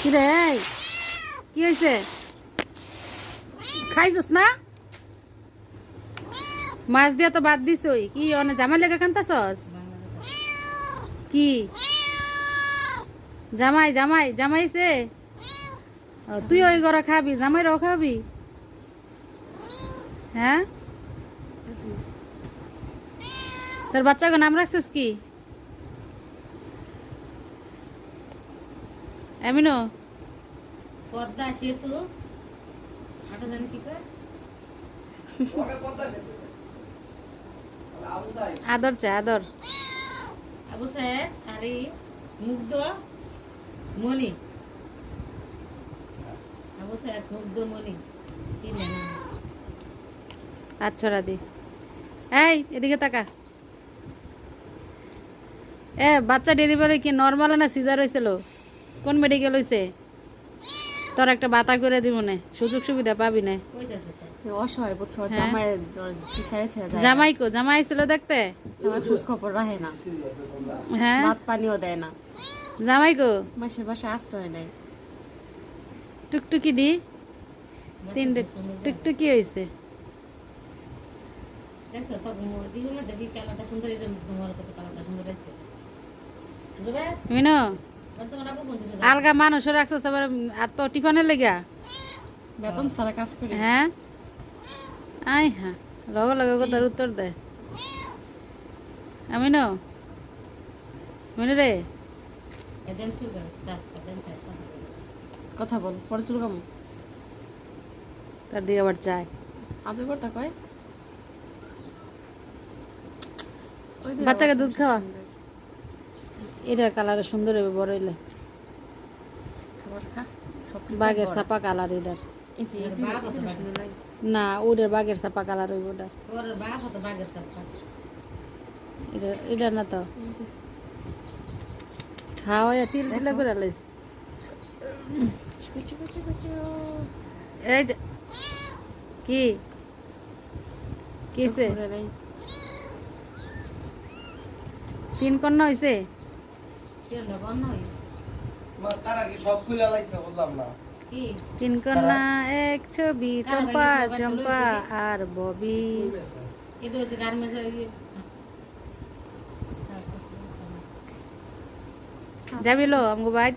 কিরে কি হয়েছে খাইছস না? মাছ দিয়া তো বাদ দিস ওই কি, অনে জামাই লেগে কান্তাছস কি? জামাই জামাই জামাইছে তুই ওই ঘরে খাবি জামাইরাও খাবি? হ্যাঁ তোর বাচ্চাকে নাম রাখছিস কি? এমিনো পদ্মা সেতু। আদর চা আদর। আবু সাহেব আর মুগ্ধ মণি। আবু সাহেব মুগ্ধ মণি। কি নেন আচ্ছা দি এই এদিকে তাকা। এ বাচ্চা ডেলিভারি কি নর্মাল না সিজার হয়েছিল কোন মেডিকেল হয়েছে তোর একটা বাতা করে দিব না সুযোগ সুবিধা পাবি না। কইতাছে অসহায় বুঝছ হ্যাঁ। জামাই ছেড়ে ছেড়ে যায় জামাই কো জামাই ছিল দেখতে? জামাই খোঁজ খবর রাখে না। হ্যাঁ। ভাত পানিও দেয় না। জামাই কো? বাসায় আশ্রয় নেয়। টুকটুকি দি তিনটে টুকটুকি হয়েছে দেখছ তো দিল না দেখি সুন্দর এটা তোমার কত সুন্দর আছে মিনো আলগা মানুষ রাখছো সবার আর তো টিফানের লেগা বেতন ছাড়া কাজ করি। হ্যাঁ? আই হ্যাঁ লগে লগে কথার উত্তর দে। আমি ন? মিনু রে? কথা বল পরে চুল কামো। তার দিকে আবার চাই আদর করতে কয়? বাচ্চাকে দুধ খাওয়া? এটার কালার সুন্দর হবে বড় হইলে। বাঘের ছাপা কালার এটার। না ওটার বাঘের ছাপা কালার হইব ওটা এটা এটা না তো? এই যে। খাওয়া তিল তিলে করে লাইস। এই যে কি? কিসে তিন কন্যা হয়েছে তিন কন্যা এক ছবি চম্পা চম্পা আর ববি। এটা যাবি লো আমগো বাইক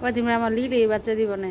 কদিন আমার লিলি বাচ্চা দিব না